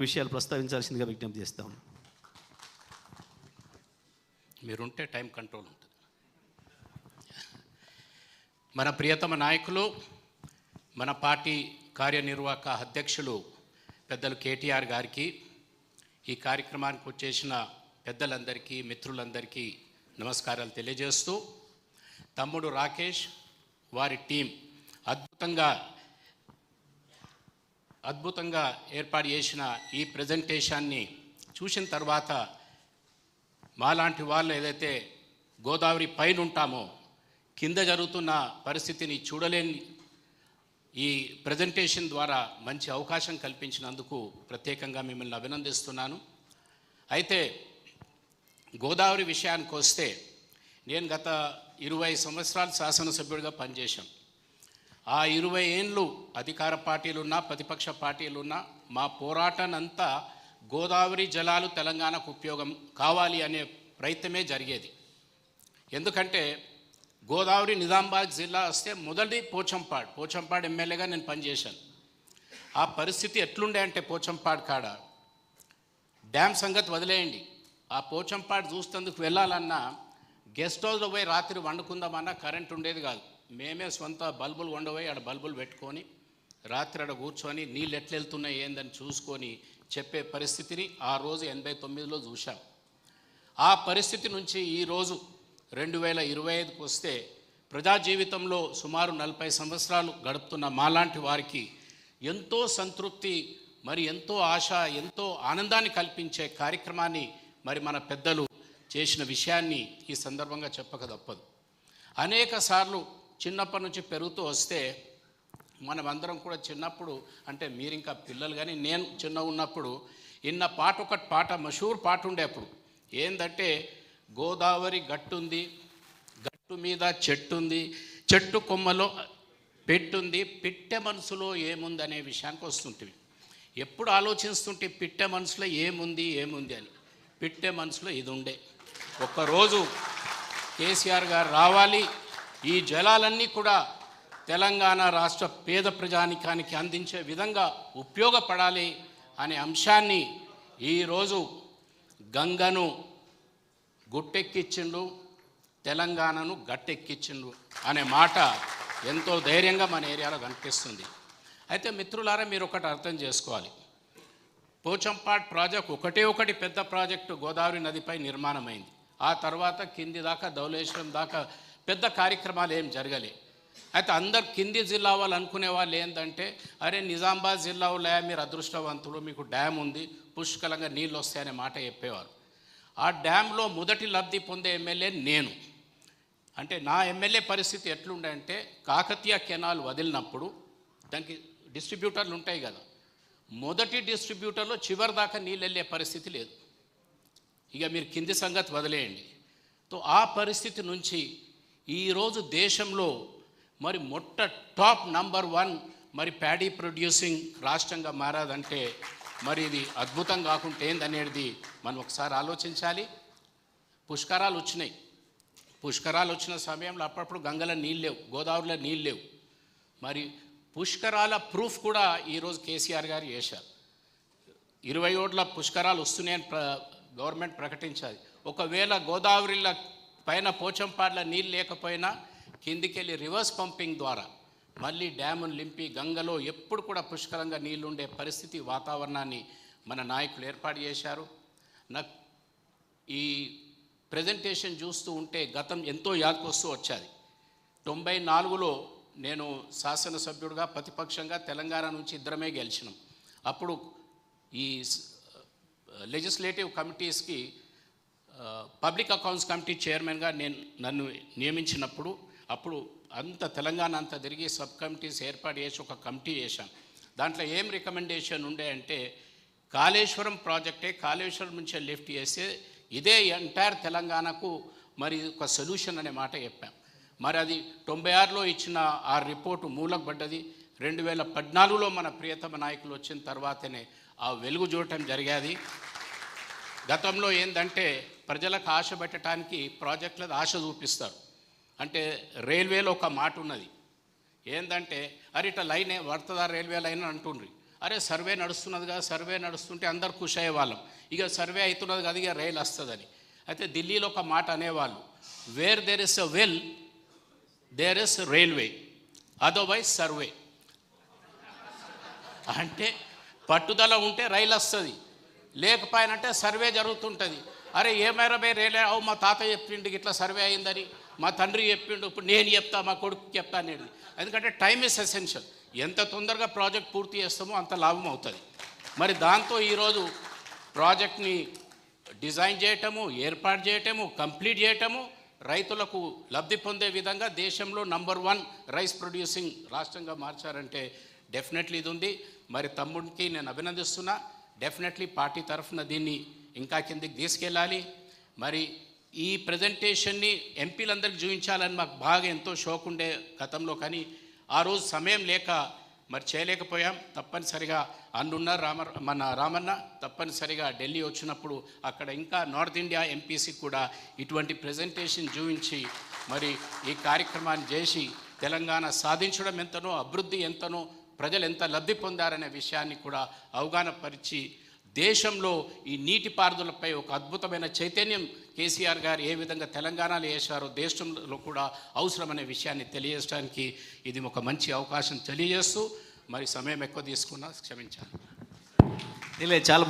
విషయాలు ప్రస్తావించాల్సిందిగా విజ్ఞప్తి చేస్తాం. మీరుంటే టైం కంట్రోల్ ఉంటుంది. మన ప్రియతమ నాయకులు మన పార్టీ కార్యనిర్వాహక అధ్యక్షులు పెద్దలు కేటీఆర్ గారికి ఈ కార్యక్రమానికి వచ్చేసిన పెద్దలందరికీ మిత్రులందరికీ నమస్కారాలు తెలియజేస్తూ తమ్ముడు రాకేష్ వారి టీం అద్భుతంగా అద్భుతంగా ఏర్పాటు చేసిన ఈ ప్రజెంటేషన్ని చూసిన తర్వాత మాలాంటి వాళ్ళు ఏదైతే గోదావరి పైన ఉంటామో కింద జరుగుతున్న పరిస్థితిని చూడలేని ఈ ప్రజెంటేషన్ ద్వారా మంచి అవకాశం కల్పించినందుకు ప్రత్యేకంగా మిమ్మల్ని అభినందిస్తున్నాను. అయితే గోదావరి విషయానికి వస్తే నేను గత ఇరవై సంవత్సరాలు శాసనసభ్యుడిగా పనిచేశాను ఆ ఇరవై ఏండ్లు అధికార పార్టీలున్నా ప్రతిపక్ష పార్టీలున్నా మా పోరాటనంతా గోదావరి జలాలు తెలంగాణకు ఉపయోగం కావాలి అనే ప్రయత్నమే జరిగేది. ఎందుకంటే గోదావరి నిజామాబాద్ జిల్లా వస్తే మొదటి పోచంపాడ్. పోచంపాడ్ ఎమ్మెల్యేగా నేను పనిచేశాను. ఆ పరిస్థితి ఎట్లుండే అంటే పోచంపాడ్ కాడ డ్యామ్ సంగతి వదిలేయండి. ఆ పోచంపాడు చూస్తేందుకు వెళ్ళాలన్నా గెస్ట్ హౌస్లో పోయి రాత్రి వండుకుందామన్నా కరెంట్ ఉండేది కాదు. మేమే సొంత బల్బులు వండబోయి ఆడ బల్బులు పెట్టుకొని రాత్రి ఆడ కూర్చొని నీళ్ళు ఎట్లా వెళ్తున్నాయి ఏందని చూసుకొని చెప్పే పరిస్థితిని ఆ రోజు ఎనభై తొమ్మిదిలో చూశాం. ఆ పరిస్థితి నుంచి ఈరోజు రెండు వేల ఇరవై ఐదుకు వస్తే ప్రజా జీవితంలో సుమారు నలభై సంవత్సరాలు గడుపుతున్న మాలాంటి వారికి ఎంతో సంతృప్తి మరి ఎంతో ఆశ ఎంతో ఆనందాన్ని కల్పించే కార్యక్రమాన్ని మరి మన పెద్దలు చేసిన విషయాన్ని ఈ సందర్భంగా చెప్పక తప్పదు. అనేక సార్లు చిన్నప్పటి నుంచి పెరుగుతూ వస్తే మనమందరం కూడా చిన్నప్పుడు అంటే మీరు ఇంకా పిల్లలు కానీ నేను చిన్న ఉన్నప్పుడు ఇన్న పాట ఒకటి పాట మషూర్ పాట ఉండే అప్పుడు. ఏంటంటే గోదావరి గట్టుంది గట్టు మీద చెట్టుంది చెట్టు కొమ్మలో పెట్టుంది పిట్టె మనసులో ఏముంది అనే విషయానికి వస్తుంటుంది ఎప్పుడు ఆలోచిస్తుంటే పిట్టె మనసులో ఏముంది ఏముంది అని. పిట్టె మనసులో ఇది ఉండే. ఒక్కరోజు కేసీఆర్ గారు రావాలి ఈ జలాలన్నీ కూడా తెలంగాణ రాష్ట్ర పేద ప్రజానికానికి అందించే విధంగా ఉపయోగపడాలి అనే అంశాన్ని ఈరోజు గంగను గుట్టెక్కిచ్చిండు తెలంగాణను గట్టెక్కిచ్చిండు అనే మాట ఎంతో ధైర్యంగా మన ఏరియాలో కనిపిస్తుంది. అయితే మిత్రులారా మీరు ఒకటి అర్థం చేసుకోవాలి. పోచంపాడ్ ప్రాజెక్ట్ ఒకటే ఒకటి పెద్ద ప్రాజెక్టు గోదావరి నదిపై నిర్మాణమైంది. ఆ తర్వాత కింది దాకా ధౌలేశ్వరం దాకా పెద్ద కార్యక్రమాలు ఏం జరగలే. అయితే అందరు కింది జిల్లా వాళ్ళు అనుకునే వాళ్ళు ఏంటంటే అరే నిజామాబాద్ జిల్లా వాళ్ళ మీరు అదృష్టవంతులు మీకు డ్యామ్ ఉంది పుష్కలంగా నీళ్ళు వస్తాయనే మాట చెప్పేవారు. ఆ డ్యామ్లో మొదటి లబ్ధి పొందే ఎమ్మెల్యే నేను. అంటే నా ఎమ్మెల్యే పరిస్థితి ఎట్లుండే అంటే కాకతీయ కెనాల్ వదిలినప్పుడు దానికి డిస్ట్రిబ్యూటర్లు ఉంటాయి కదా మొదటి డిస్ట్రిబ్యూటర్లో చివరి దాకా నీళ్ళు వెళ్ళే పరిస్థితి లేదు. ఇక మీరు కింది సంగతి వదిలేయండి. తో ఆ పరిస్థితి నుంచి ఈరోజు దేశంలో మరి మొట్ట టాప్ నంబర్ వన్ మరి ప్యాడీ ప్రొడ్యూసింగ్ రాష్ట్రంగా మారాదంటే మరి ఇది అద్భుతం కాకుంటే ఏందనేది మనం ఒకసారి ఆలోచించాలి. పుష్కరాలు వచ్చినాయి. పుష్కరాలు వచ్చిన సమయంలో అప్పుడప్పుడు గంగలో నీళ్ళు లేవు గోదావరిలో నీళ్ళు లేవు. మరి పుష్కరాల ప్రూఫ్ కూడా ఈరోజు కేసీఆర్ గారు చేశారు. ఇరవై ఓట్ల పుష్కరాలు వస్తున్నాయని ప్ర గవర్నమెంట్ ప్రకటించాలి. ఒకవేళ గోదావరిలో పైన పోచంపాడ్ల నీళ్ళు లేకపోయినా కిందికెళ్ళి రివర్స్ పంపింగ్ ద్వారా మళ్ళీ డ్యామును లింపి గంగలో ఎప్పుడు కూడా పుష్కలంగా నీళ్ళుండే పరిస్థితి వాతావరణాన్ని మన నాయకులు ఏర్పాటు చేశారు. నాకు ఈ ప్రజెంటేషన్ చూస్తూ ఉంటే గతం ఎంతో యాదకొస్తూ వచ్చేది. తొంభై నాలుగులో నేను శాసనసభ్యుడిగా ప్రతిపక్షంగా తెలంగాణ నుంచి ఇద్దరమే గెలిచినాం. అప్పుడు ఈ లెజిస్లేటివ్ కమిటీస్కి పబ్లిక్ అకౌంట్స్ కమిటీ చైర్మన్గా నేను నన్ను నియమించినప్పుడు అప్పుడు అంత తెలంగాణ అంతా తిరిగి సబ్ కమిటీస్ ఏర్పాటు చేసి ఒక కమిటీ చేశాను. దాంట్లో ఏం రికమెండేషన్ ఉండే అంటే కాళేశ్వరం ప్రాజెక్టే కాళేశ్వరం నుంచి లిఫ్ట్ చేస్తే ఇదే ఎంటైర్ తెలంగాణకు మరి ఒక సొల్యూషన్ అనే మాట చెప్పాం. మరి అది తొంభై ఆరులో ఇచ్చిన ఆ రిపోర్టు మూలకు పడ్డది. రెండు వేల పద్నాలుగులో మన ప్రియతమ నాయకులు వచ్చిన తర్వాతనే ఆ వెలుగు చూడటం జరిగేది. గతంలో ఏంటంటే ప్రజలకు ఆశ పెట్టడానికి ప్రాజెక్టుల ఆశ చూపిస్తారు. అంటే రైల్వేలో ఒక మాట ఉన్నది. ఏంటంటే అరే ఇట్లా లైనే వర్తదా రైల్వే లైన్ అని అంటుండ్రి. అరే సర్వే నడుస్తున్నది కదా సర్వే నడుస్తుంటే అందరు ఖుషి అయ్యేవాళ్ళం ఇక సర్వే అవుతున్నది కదా ఇక రైలు వస్తుందని. అయితే ఢిల్లీలో ఒక మాట అనేవాళ్ళు. Where there is a will there is railway otherwise survey అంటే పట్టుదల ఉంటే రైలు వస్తుంది. లేకపోయినంటే సర్వే జరుగుతుంటుంది. అరే ఏమైనా బే అవు మా తాత చెప్పిండు ఇట్లా సర్వే అయిందని. మా తండ్రి చెప్పిండు ఇప్పుడు నేను చెప్తా మా కొడుకు చెప్తా అనేది. ఎందుకంటే టైం ఇస్ ఎసెన్షియల్. ఎంత తొందరగా ప్రాజెక్ట్ పూర్తి చేస్తామో అంత లాభం అవుతుంది. మరి దాంతో ఈరోజు ప్రాజెక్ట్ని డిజైన్ చేయటము ఏర్పాటు చేయటము కంప్లీట్ చేయటము రైతులకు లబ్ధి పొందే విధంగా దేశంలో నంబర్ వన్ రైస్ ప్రొడ్యూసింగ్ రాష్ట్రంగా మార్చారంటే డెఫినెట్లీ ఇది ఉంది. మరి తమ్ముడికి నేను అభినందిస్తున్నా. డెఫినెట్లీ పార్టీ తరఫున దీన్ని ఇంకా కిందికి తీసుకెళ్ళాలి. మరి ఈ ప్రజెంటేషన్ని ఎంపీలందరికీ చూపించాలని మాకు బాగా ఎంతో షోక్ ఉండే గతంలో కానీ ఆ రోజు సమయం లేక మరి చేయలేకపోయాం. తప్పనిసరిగా అన్నున్న రామ మన రామన్న తప్పనిసరిగా ఢిల్లీ వచ్చినప్పుడు అక్కడ ఇంకా నార్త్ ఇండియా ఎంపీసీ కూడా ఇటువంటి ప్రజెంటేషన్ చూపించి మరి ఈ కార్యక్రమాన్ని చేసి తెలంగాణ సాధించడం ఎంతనో అభివృద్ధి ఎంతనో ప్రజలు ఎంత లబ్ధి పొందారనే విషయాన్ని కూడా అవగాహన పరిచి దేశంలో ఈ నీటిపారుదలపై ఒక అద్భుతమైన చైతన్యం కేసీఆర్ గారు ఏ విధంగా తెలంగాణలో వేశారో దేశంలో కూడా అవసరమనే విషయాన్ని తెలియజేయడానికి ఇది ఒక మంచి అవకాశం తెలియజేస్తూ మరి సమయం ఎక్కువ తీసుకున్నా క్షమించాలి. ఇలా చాలా మంచి